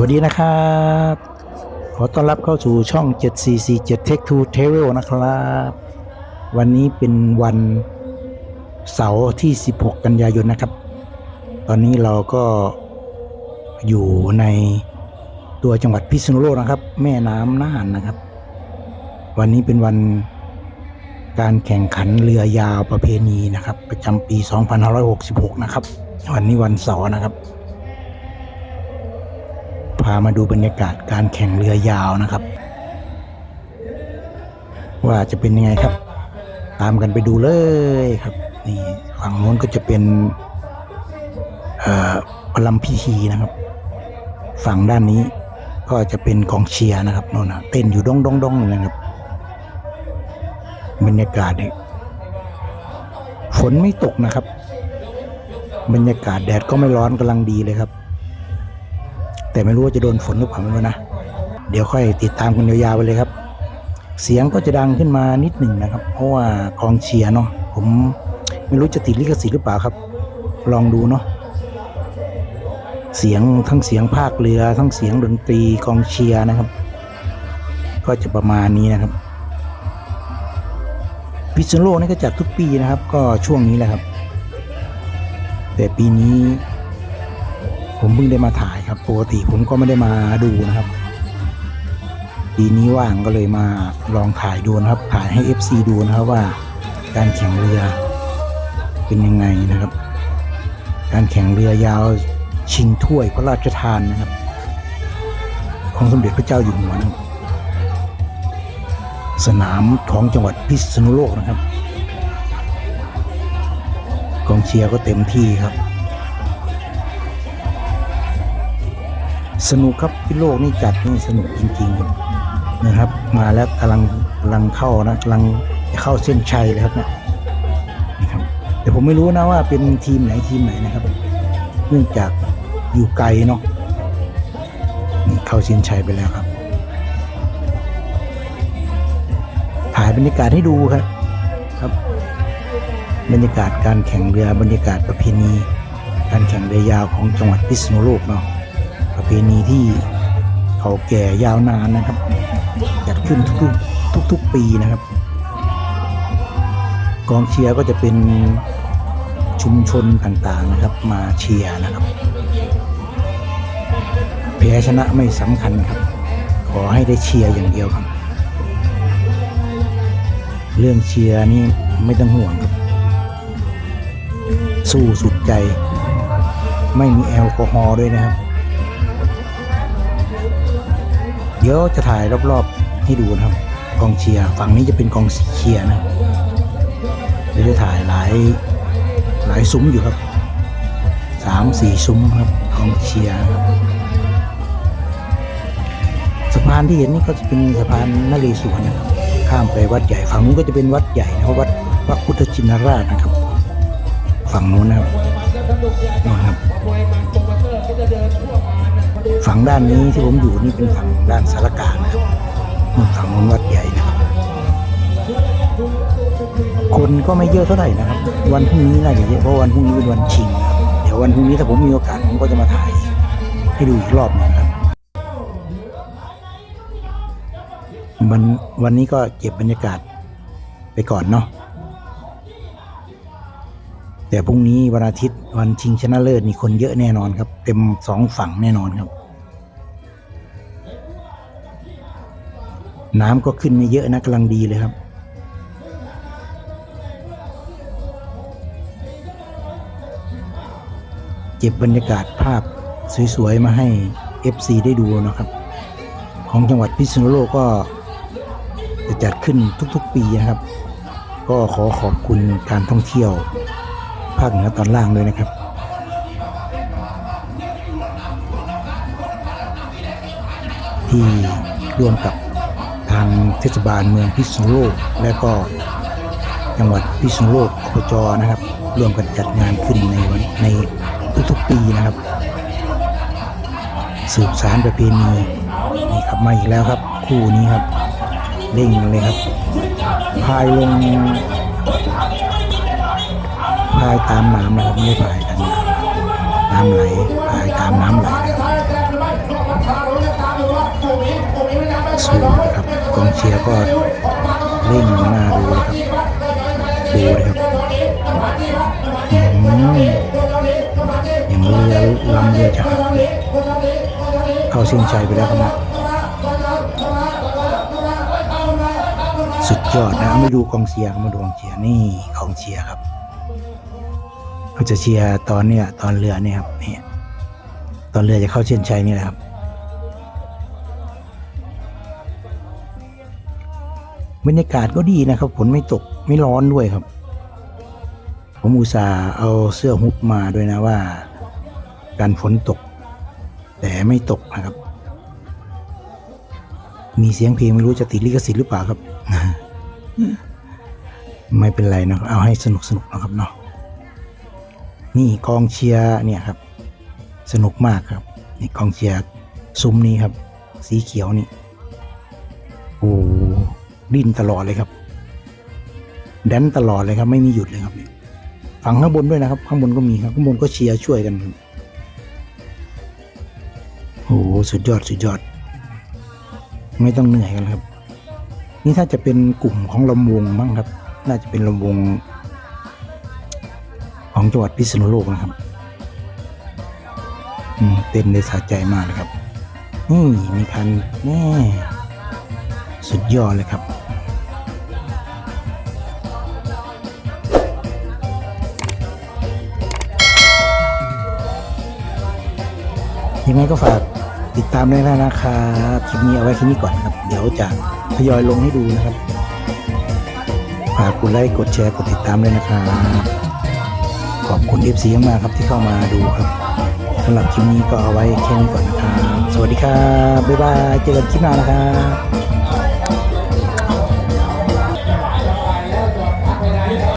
วัสดีนะครับ ขอต้อนรับเข้าสู่ช่อง 7447 Tech to Travel นะครับ วันนี้เป็นวันเสาร์ที่ 16 กันยายนนะครับ ตอนนี้เราก็อยู่ในตัวจังหวัดพิษณุโลกนะครับ แม่น้ำน่านนะครับ วันนี้เป็นวันการแข่งขันเรือยาวประเพณีนะครับ ประจำปี 2566 นะครับ วันนี้วันเสาร์นะครับ พามาดูบรรยากาศการแข่งเรือยาวนะครับ ว่าจะเป็นยังไงครับ ตามกันไปดูเลยครับ นี่ฝั่งโน้นก็จะเป็นเอ่อปลัมพิธีนะครับ ฝั่งด้านนี้ก็จะเป็นกองเชียร์นะครับโน่นนะเต้นอยู่ดองดองดองเลยนะครับ บรรยากาศเนี่ยฝนไม่ตกนะครับ บรรยากาศแดดก็ไม่ร้อนกำลังดีเลยครับ แต่ไม่รู้ว่าจะโดนฝนหรือเปล่าไม่รู้นะ เดี๋ยวค่อยติดตามกันยาวๆไปเลยครับ เสียงก็จะดังขึ้นมานิดหนึ่งนะครับ เพราะว่ากองเชียร์เนาะผมไม่รู้จะติดลิขสิทธิ์หรือเปล่าครับ ลองดูเนาะเสียงทั้งเสียงภาคเรือทั้งเสียงดนตรีกองเชียร์นะครับ ก็จะประมาณนี้นะครับพิษณุโลกนี่ก็จัดทุกปีนะครับ ก็ช่วงนี้แหละครับ แต่ปีนี้ ผมเพิ่งได้มาถ่ายครับปกติผมก็ไม่ได้มาดูนะครับปีนี้ว่างก็เลยมาลองถ่ายดูนะครับถ่ายให้ FC ดูนะครับว่า การแข่งเรือเป็นยังไงนะครับ การแข่งเรือยาวชิงถ้วยพระราชทานนะครับ ของสมเด็จพระเจ้าอยู่หัวนะครับสนามของจังหวัดพิษณุโลกนะครับกองเชียร์ก็เต็มที่ครับ สนุกครับพิโลกนี่จัดนี่สนุกจริงๆนะครับ มาแล้วกำลังกำลังเข้านะกำลังเข้าเส้นชัยเลยครับนี่ยนะครับแต่ผมไม่รู้นะว่าเป็นทีมไหนทีมไหนนะครับ เนื่องจากอยู่ไกลเนาะนี่เข้าเส้นชัยไปแล้วครับ ถ่ายบรรยากาศให้ดูครับครับ บรรยากาศการแข่งเรือบรรยากาศประเพณีการแข่งเรือยาวของจังหวัดพิษณุโลกเนาะ ประเพณีที่เขาแก่ยาวนานนะครับจัดขึ้นทุกๆทุกปีนะครับ กองเชียร์ก็จะเป็นชุมชนต่างๆนะครับ มาเชียร์นะครับแพ้ชนะไม่สำคัญครับ ขอให้ได้เชียร์อย่างเดียวครับ เรื่องเชียร์นี่ไม่ต้องห่วงครับ สู้สุดใจ ไม่มีแอลกอฮอล์ด้วยนะครับ เดี๋ยวจะถ่ายรอบๆให้ดูนะครับกองเชียร์ฝั่งนี้จะเป็นกองเชียร์นะเดี๋ยวจะถ่ายหลายหลายซุ้มอยู่ครับสามสี่ซุ้มครับกองเชียร์ครับสะพานที่เห็นนี่ก็จะเป็นสะพานนเรศวรนะครับ ข้ามไปวัดใหญ่ฝั่งนู้นก็จะเป็นวัดใหญ่นะครับวัดพระพุทธชินราชนะครับ ฝั่งนู้นนะครับนู่นครับ ฝั่งด้านนี้ที่ผมอยู่นี่เป็นฝั่งด้านสารกลางนะครับนู่นฝั่งวัดใหญ่นะครับ คนก็ไม่เยอะเท่าไหร่นะครับ วันพรุ่งนี้น่าจะเยอะเพราะวันพรุ่งนี้เป็นวันชิงครับเดี๋ยววันพรุ่งนี้ถ้าผมมีโอกาสผมก็จะมาถ่ายให้ดูอีกรอบหนึงครับวันวันนี้ก็เก็บบรรยากาศไปก่อนเนาะแต่พรุ่งนี้วันอาทิตย์วันชิงชนะเลิศนี่คนเยอะแน่นอนครับ เต็มสองฝั่งแน่นอนครับ น้ำก็ขึ้นไม่เยอะนะกำลังดีเลยครับ เก็บบรรยากาศภาพสวยๆ มาให้ FC ได้ดูนะครับ ของจังหวัดพิษณุโลกก็จะจัดขึ้นทุกๆ ปีนะครับ ก็ขอขอบคุณการท่องเที่ยว ภาคเหนือตอนล่างด้วยนะครับที่ร่วมกับางเทศบาลเมืองพิษณุโลก และก็จังหวัดพิษณุโลกอบจนะครับ ร่วมกันจัดงานขึ้นในวันในทุกๆปีนะครับ สืบสารประเพณีนี่ครับมาอีกแล้วครับ คู่นี้ครับเร่งเลยครับพายลงพายตามน้ำนะครับไม่พายกันน้ำไหลพายตามน้ำไหลนะครับ สูงนะครับกองเชียร์ก็เร่งหน้าดูเลยครับดูเลยครับอย่างเรือลำเรือจะเข้าเส้นชัยไปแล้วครับนะสุดยอดนะมาดูกองเชียร์มาดูกองเชียร์นี่กองเชียร์ครับเขาจะเชียร์ตอนเนี้ยตอนเรือเนี่ยครับนี่ตอนเรือจะเข้าเส้นชัยนี่แหละครับ บรรยากาศก็ดีนะครับฝนไม่ตกไม่ร้อนด้วยครับ ผมอุตส่าห์เอาเสื้อฮุบมาด้วยนะว่า การฝนตก แต่ไม่ตกนะครับ มีเสียงเพลงไม่รู้จะติดลิขสิทธิ์หรือเปล่าครับ ไม่เป็นไรนะเอาให้สนุกสนุกนะครับเนาะนี่กองเชียร์เนี่ยครับ สนุกมากครับนี่กองเชียร์ซุ้มนี้ครับ สีเขียวนี่โอ้ ดิ้นตลอดเลยครับแดนตลอดเลยครับ ไม่มีหยุดเลยครับฝั่งข้างบนด้วยนะครับ ข้างบนก็มีครับ ข้างบนก็เชียร์ช่วยกันโอ้โหสุดยอดสุดยอด ไม่ต้องเหนื่อยกันครับ นี่ถ้าจะเป็นกลุ่มของลำวงบ้างครับ น่าจะเป็นลำวง ของจังหวัดพิษณุโลกนะครับอืมเต้นได้สะใจมากเลยครับนี่มีคันแน่สุดยอดเลยครับ ยังไงก็ฝากติดตามด้วนะครับคลิปนี้เอาไว้แค่นี้ก่อนนะครับ เดี๋ยวจะทยอยลงให้ดูนะครับฝากกดไลค์กดแชร์กดติดตามด้วยนะครับ ขอบคุณเอฟซีมากครับที่เข้ามาดูครับสำหรับคลิปนี้ก็เอาไว้แค่นี้ก่อนนะครับ สวัสดีครับ บ๊ายบาย เจอกันคลิปหน้านะครับ